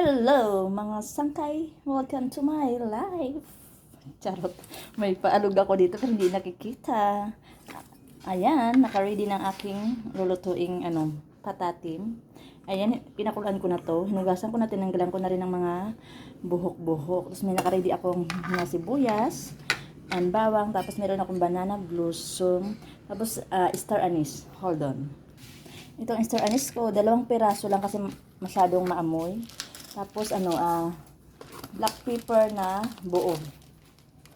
Hello mga sangkay! Welcome to my life! Charot, may paalog ako dito pero hindi nakikita. Ayan, nakaready ng aking lulutuing ano, patatim. Ayan, pinakulaan ko na to. Hinugasan ko na, tinanggalan ko na rin ng mga buhok-buhok. Tapos may nakaready akong mga sibuyas and bawang. Tapos meron akong banana blossom. Tapos ah, star anise. Hold on. Itong star anise ko, dalawang piraso lang kasi masyadong maamoy. Tapos ano, ah, black pepper na buo.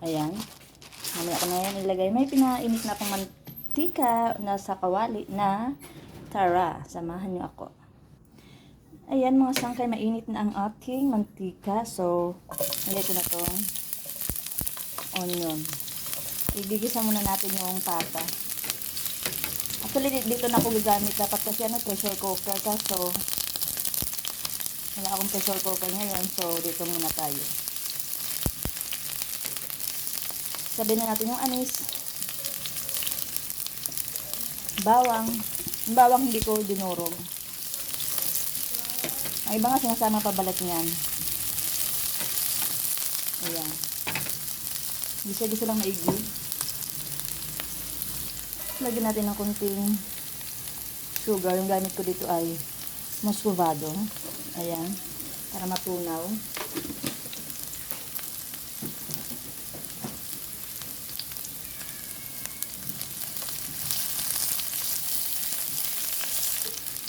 Ayan. Mamaya ko na yan ilagay. May pinainit na akong mantika na sa kawali na tara, samahan niyo ako. Ayan mga sangkay, mainit na ang aking mantika. So, nilagay ko na tong onion. Igigisa muna natin yung pata. Actually, di- dito na ako gagamit. Dapat kasi ano, pressure cooker ka. So, wala akong pressure cooker ngayon. So, dito muna tayo. Sabi na natin yung anis. Bawang. Yung bawang hindi ko dinurog. Ang iba nga sinasama pa balat niyan. Ayan. Gisa-gisa lang maigi. Lagyan natin ng konting sugar. Yung gamit ko dito ay muscovado. Ayan. Para matunaw.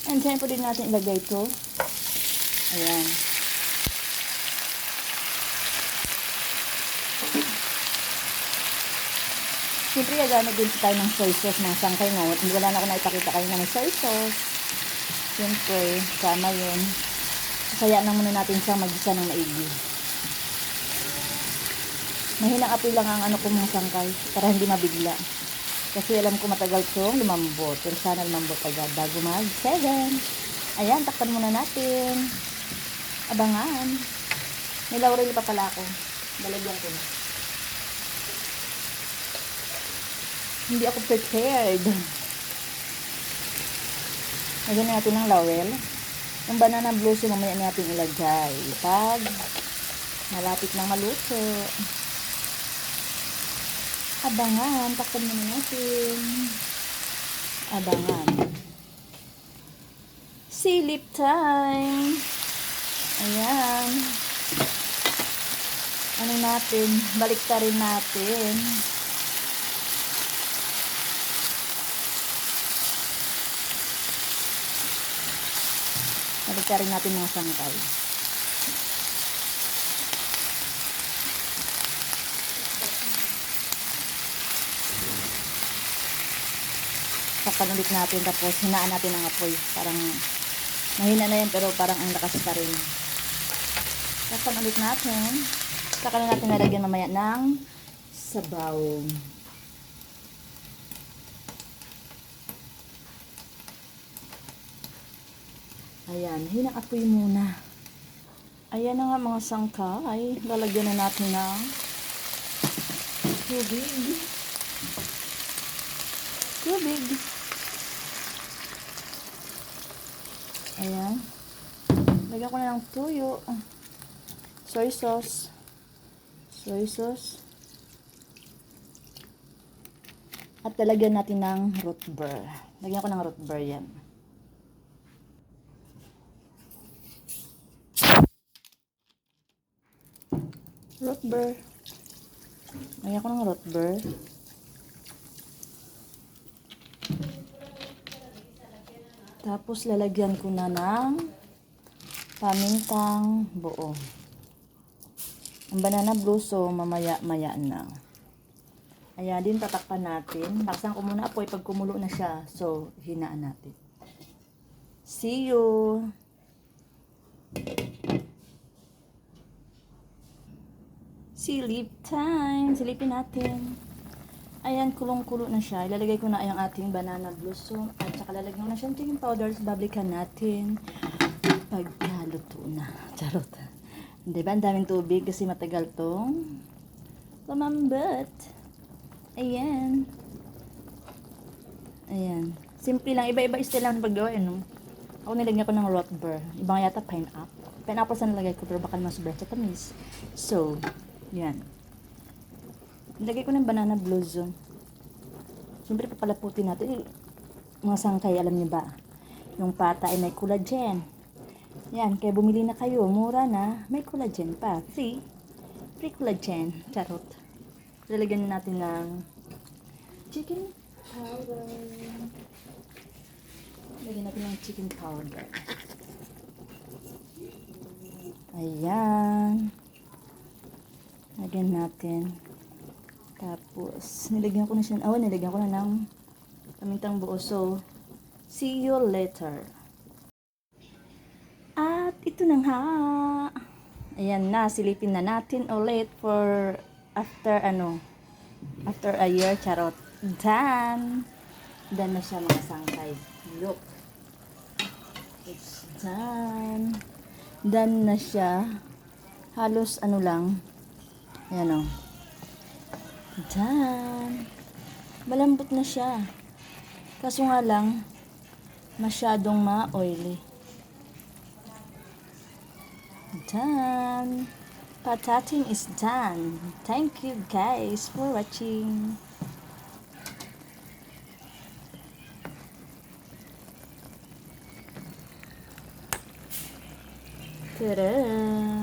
And po din natin ilagay ito. Ayan. Siyempre, gagamit din tayo ng soy sauce mga sangkay, no? Wala na ako naipakita kayo na may soy sauce. Siyempre, sama yun. Kaya na muna natin siya mag-isa ng maigi. Mahinang apoy lang ang ano ko mga sangkay para hindi mabigla. Kasi alam ko matagal itong lumambot. Pero sana lumambot agad bago mag 7. Ayan, takpan muna natin. Abangan. May laurel pa pala ako. Dalagyan ko na. Hindi ako prepared. Lagyan natin ng laurel. Yung banana blossom mamaya natin ilagay. Pag malapit ng maluto. Abangan. Takpan muna natin. Abangan. Silip time. Ayan. Ano natin? Baliktarin natin. Baliktarin natin mga sangkay. Takpan natin tapos hinaan natin ang apoy. Parang mahina na yan pero parang ang lakas pa rin. Takpan natin. Saka na natin nalagyan mamaya ng sabaw. Ayan, hinang apoy muna. Ayan na nga mga sangkay. Lalagyan na natin ng tubig. Tubig. Ayan. Lagyan ko na ng tuyo. Soy sauce. Soy sauce. At lalagyan natin ng root beer. Lagyan ko ng root beer yan. Root beer. Lagyan ko ng root beer. Tapos lalagyan ko na ng pamintang buo. Ang banana blossom mamaya-maya na. Ayan din tatakpan natin. Laksan ko muna apoy pag kumulo na siya. So, hinaan natin. See you! Silip time! Silipin natin. Ayan, kulong-kulo na siya. Ilalagay ko na yung ating banana blossom at saka lalagyan ko na siya ng powders. Bablikan natin pagkaluto na. Charot. Di ba? Ang daming tubig kasi matagal tong lumambot. Ayan. Ayan. Simple lang. Iba-iba style lang ng paggawa, eh, no? Ako nilagyan ko ng rot beer. Ibang yata pineapple. Pineapple sa nilagay ko pero baka naman sobrang sa tamis. So, yan. Nilagay ko ng banana blossom. Siyempre papalaputin natin. Eh, mga sangkay, alam niyo ba? Yung pata ay may collagen. Yan, kaya bumili na kayo. Mura na. May collagen pa. Free. Free collagen. Charot. Lalagyan na natin ng chicken powder. Lagyan natin ng chicken powder. Ayan. Lagyan natin. Tapos, nilagyan ko na siya. Oh, nilagyan ko na ng pamintang buo. So, see you later. At ito na nga. Ayan na, silipin na natin ulit for after ano, after a year, charot. Done. Done na siya mga sangkay. Look. It's done. Done na siya. Halos ano lang. Ayan o. Done. Malambot na siya. Kaso nga lang, masyadong ma-oily. Done. Patating is done. Thank you guys for watching. Ta-da!